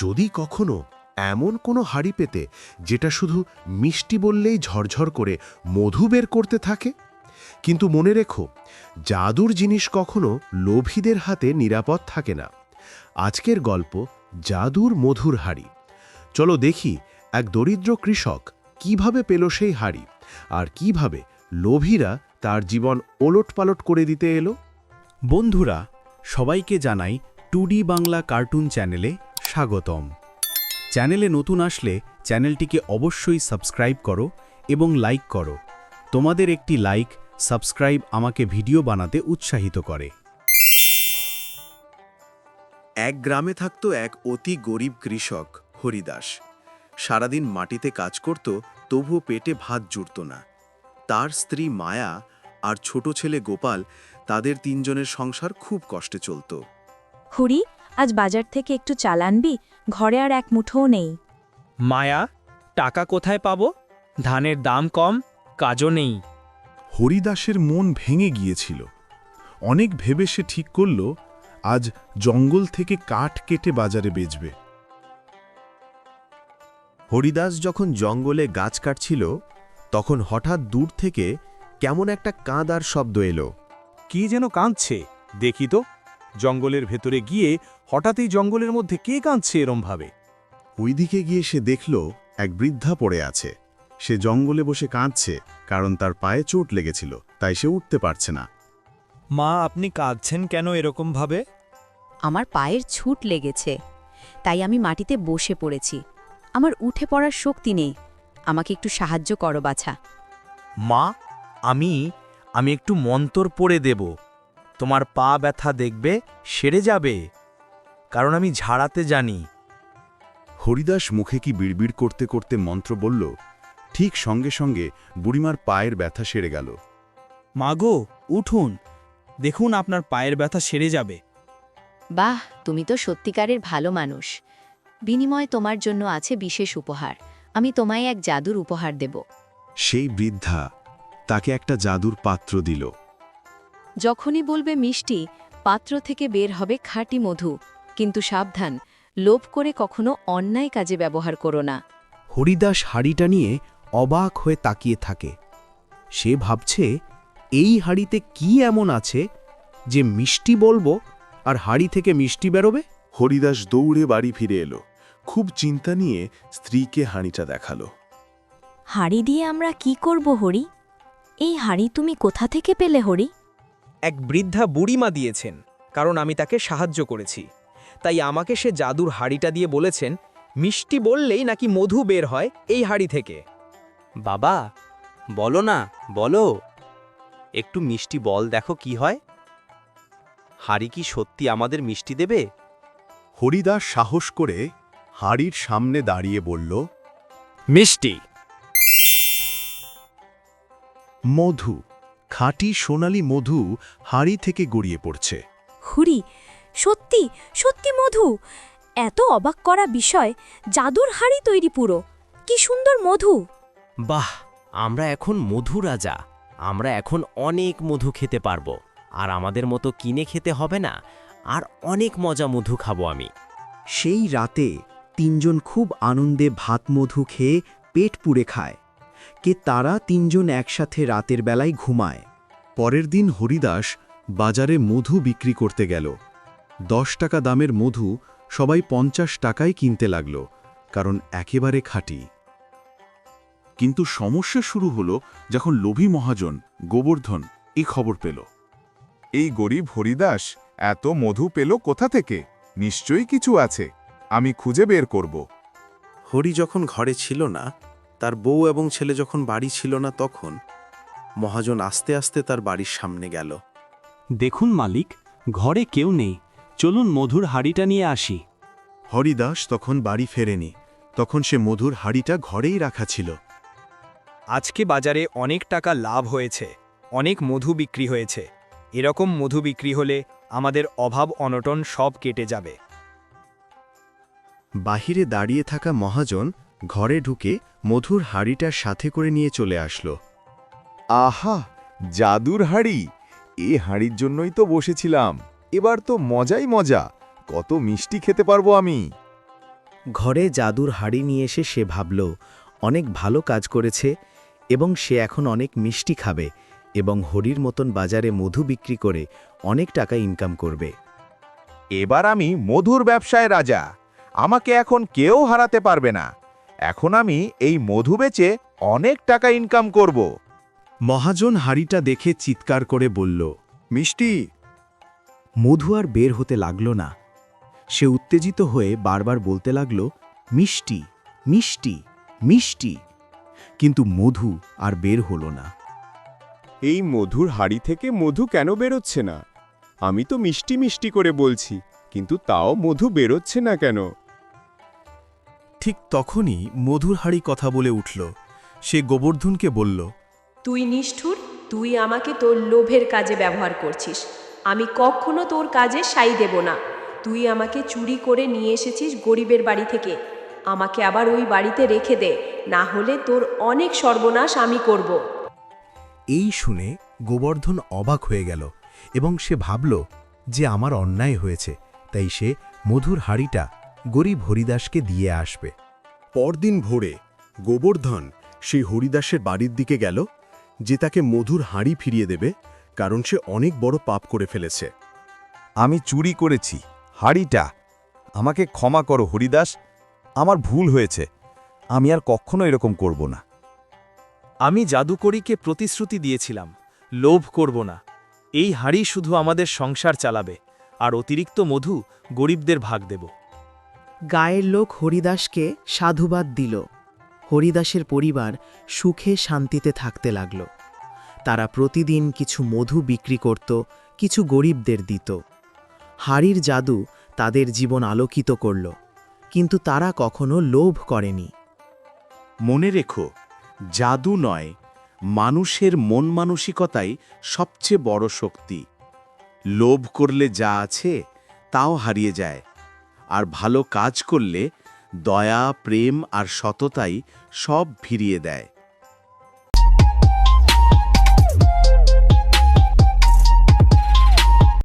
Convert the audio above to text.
যদি কখনো এমন কোনো হাড়ি পেতে যেটা শুধু মিষ্টি বললেই ঝরঝর করে মধু বের করতে থাকে? কিন্তু মনে রেখো, জাদুর জিনিস কখনো লোভীদের হাতে নিরাপদ থাকে না। আজকের গল্প জাদুর মধুর হাড়ি। চলো দেখি এক দরিদ্র কৃষক কীভাবে পেল সেই হাড়ি আর কীভাবে লোভীরা তার জীবন ওলটপালট করে দিতে এলো? বন্ধুরা, সবাইকে জানাই টুডি বাংলা কার্টুন চ্যানেলে স্বাগতম। চ্যানেলে নতুন আসলে চ্যানেলটিকে অবশ্যই সাবস্ক্রাইব করো এবং লাইক করো। তোমাদের একটি লাইক সাবস্ক্রাইব আমাকে ভিডিও বানাতে উৎসাহিত করে। এক গ্রামে থাকত এক অতি গরিব কৃষক হরিদাস। সারাদিন মাটিতে কাজ করত তবুও পেটে ভাত জুড়ত না। তার স্ত্রী মায়া আর ছোট ছেলে গোপাল তাদের তিনজনের সংসার খুব কষ্টে চলত। হরি আজ বাজার থেকে একটু চাল আনবি ঘরে আর এক মুঠোও নেই। মায়া টাকা কোথায় পাবো? ধানের দাম কম কাজও নেই। হরিদাসের মন ভেঙে গিয়েছিল। অনেক ভেবে সে ঠিক করল আজ জঙ্গল থেকে কাঠ কেটে বাজারে বেচবে। হরিদাস যখন জঙ্গলে গাছ কাটছিল তখন হঠাৎ দূর থেকে কেমন একটা কাঁদার শব্দ এলো। কি যেন কাঁদছে দেখি তো। জঙ্গলের ভেতরে গিয়ে হঠাৎই জঙ্গলের মধ্যে কে কাঁদছে এরমভাবে? ওইদিকে গিয়ে সে দেখল এক বৃদ্ধা পড়ে আছে। সে জঙ্গলে বসে কাঁদছে কারণ তার পায়ে চোট লেগেছিল তাই সে উঠতে পারছে না। মা আপনি কাঁদছেন কেন এরকমভাবে? আমার পায়ের ছুট লেগেছে তাই আমি মাটিতে বসে পড়েছি। আমার উঠে পড়ার শক্তি নেই আমাকে একটু সাহায্য করো বাছা। মা আমি আমি একটু মন্তর পড়ে দেব। তোমার পা ব্যথা দেখবে সেরে যাবে। কারণ আমি ঝাড়াতে জানি। হরিদাস মুখে কি বিড়বিড় করতে করতে মন্ত্র বলল ঠিক সঙ্গে সঙ্গে বুড়িমার পায়ের ব্যথা সেরে গেল। মাগো উঠুন। দেখুন আপনার পায়ের ব্যথা সেরে যাবে। বাহ তুমি তো সত্যিকারের ভালো মানুষ। বিনিময় তোমার জন্য আছে বিশেষ উপহার। আমি তোমায় এক জাদুর উপহার দেব। সেই বৃদ্ধা তাকে একটা জাদুর পাত্র দিল। যখনই বলবে মিষ্টি পাত্র থেকে বের হবে খাঁটি মধু। কিন্তু সাবধান লোভ করে কখনো অন্যায় কাজে ব্যবহার করো না। হরিদাস হাড়িটা নিয়ে অবাক হয়ে তাকিয়ে থাকে। সে ভাবছে এই হাড়িতে কি এমন আছে যে মিষ্টি বলব আর হাড়ি থেকে মিষ্টি বেরোবে? হরিদাস দৌড়ে বাড়ি ফিরে এলো। খুব চিন্তা নিয়ে স্ত্রীকে হাঁড়িটা দেখাল। হাড়ি দিয়ে আমরা কি করব হরি? এই হাড়ি তুমি কোথা থেকে পেলে হরি? এক বৃদ্ধা বুড়িমা দিয়েছেন কারণ আমি তাকে সাহায্য করেছি। তাই আমাকে সে জাদুর হাড়িটা দিয়ে বলেছেন মিষ্টি বললেই নাকি মধু বের হয় এই হাড়ি থেকে। বাবা বলো না বলো। একটু মিষ্টি বল দেখো কি হয়। হাড়ি কি সত্যি আমাদের মিষ্টি দেবে? হরিদাস সাহস করে হাড়ির সামনে দাঁড়িয়ে বলল মিষ্টি। মধু খাঁটি সোনালি মধু হাড়ি থেকে গড়িয়ে পড়ছে। হুরি সত্যি সত্যি মধু। এত অবাক করা বিষয় জাদুর হাড়ি তৈরি পুরো। কি সুন্দর মধু। বাহ আমরা এখন মধু রাজা। আমরা এখন অনেক মধু খেতে পারব। আর আমাদের মতো কিনে খেতে হবে না। আর অনেক মজা মধু খাব আমি। সেই রাতে তিনজন খুব আনন্দে ভাত মধু খেয়ে পেট পুড়ে খায়। কে তারা তিনজন একসাথে রাতের বেলায় ঘুমায়। পরের দিন হরিদাস বাজারে মধু বিক্রি করতে গেল। দশ টাকা দামের মধু সবাই পঞ্চাশ টাকায় কিনতে লাগল কারণ একেবারে খাঁটি। কিন্তু সমস্যা শুরু হলো যখন লোভী মহাজন গোবর্ধন এই খবর পেল। এই গরিব হরিদাস এত মধু পেল কোথা থেকে? নিশ্চয়ই কিছু আছে আমি খুঁজে বের করব। হরি যখন ঘরে ছিল না তার বউ এবং ছেলে যখন বাড়ি ছিল না তখন মহাজন আস্তে আস্তে তার বাড়ির সামনে গেল। দেখুন মালিক ঘরে কেউ নেই চলুন মধুর হাড়িটা নিয়ে আসি। হরিদাস তখন বাড়ি ফেরেনি। তখন সে মধুর হাড়িটা ঘরেই রাখা ছিল। আজকে বাজারে অনেক টাকা লাভ হয়েছে অনেক মধু বিক্রি হয়েছে। এরকম মধু বিক্রি হলে আমাদের অভাব অনটন সব কেটে যাবে। বাহিরে দাঁড়িয়ে থাকা মহাজন ঘরে ঢুকে মধুর হাড়িটার সাথে করে নিয়ে চলে আসলো। আহা জাদুর হাড়ি! এ হাড়ির জন্যই তো বসেছিলাম। এবার তো মজাই মজা। কত মিষ্টি খেতে পারব আমি। ঘরে জাদুর হাড়ি নিয়ে এসে সে ভাবল অনেক ভালো কাজ করেছে এবং সে এখন অনেক মিষ্টি খাবে এবং হরির মতন বাজারে মধু বিক্রি করে অনেক টাকা ইনকাম করবে। এবার আমি মধুর ব্যবসায় রাজা। আমাকে এখন কেউ হারাতে পারবে না। এখন আমি এই মধু বেচে অনেক টাকা ইনকাম করব। মহাজন হাড়িটা দেখে চিৎকার করে বলল মিষ্টি মধু আর বের হতে লাগল না। সে উত্তেজিত হয়ে বারবার বলতে লাগল মিষ্টি মিষ্টি মিষ্টি। কিন্তু মধু আর বের হলো না। এই মধুর হাড়ি থেকে মধু কেন বেরোচ্ছে না? আমি তো মিষ্টি মিষ্টি করে বলছি কিন্তু তাও মধু বেরোচ্ছে না কেন? ঠিক তখনই মধুর হাড়ি কথা বলে উঠল। সে গোবর্ধনকে বলল তুই নিষ্ঠুর তুই আমাকে তোর লোভের কাজে ব্যবহার করছিস। আমি কখনো তোর কাজে সাই দেব না। তুই আমাকে চুরি করে নিয়ে এসেছিস গরিবের বাড়ি থেকে। আমাকে আবার ওই বাড়িতে রেখে দে না হলে তোর অনেক সর্বনাশ আমি করব। এই শুনে গোবর্ধন অবাক হয়ে গেল এবং সে ভাবল যে আমার অন্যায় হয়েছে তাই সে মধুর হাড়িটা গরিব হরিদাসকে দিয়ে আসবে। পরদিন ভোরে গোবর্ধন সেই হরিদাসের বাড়ির দিকে গেল যে তাকে মধুর হাঁড়ি ফিরিয়ে দেবে কারণ সে অনেক বড় পাপ করে ফেলেছে। আমি চুরি করেছি। হাড়িটা। আমাকে ক্ষমা করো হরিদাস। আমার ভুল হয়েছে। আমি আর কখনো এরকম করব না। আমি জাদুকরীকে প্রতিশ্রুতি দিয়েছিলাম লোভ করব না। এই হাড়ি শুধু আমাদের সংসার চালাবে আর অতিরিক্ত মধু গরিবদের ভাগ দেব। গায়ের লোক হরিদাসকে সাধুবাদ দিল। হরিদাসের পরিবার সুখে শান্তিতে থাকতে লাগল। তারা প্রতিদিন কিছু মধু বিক্রি করত, কিছু গরিবদের দিত। হাড়ির জাদু তাদের জীবন আলোকিত করল, কিন্তু তারা কখনো লোভ করেনি। মনে রেখো, জাদু নয়, মানুষের মন মানসিকতাই সবচেয়ে বড় শক্তি। লোভ করলে যা আছে, তাও হারিয়ে যায়। আর ভালো কাজ করলে দয়া, প্রেম আর সততাই সব ফিরিয়ে দেয়।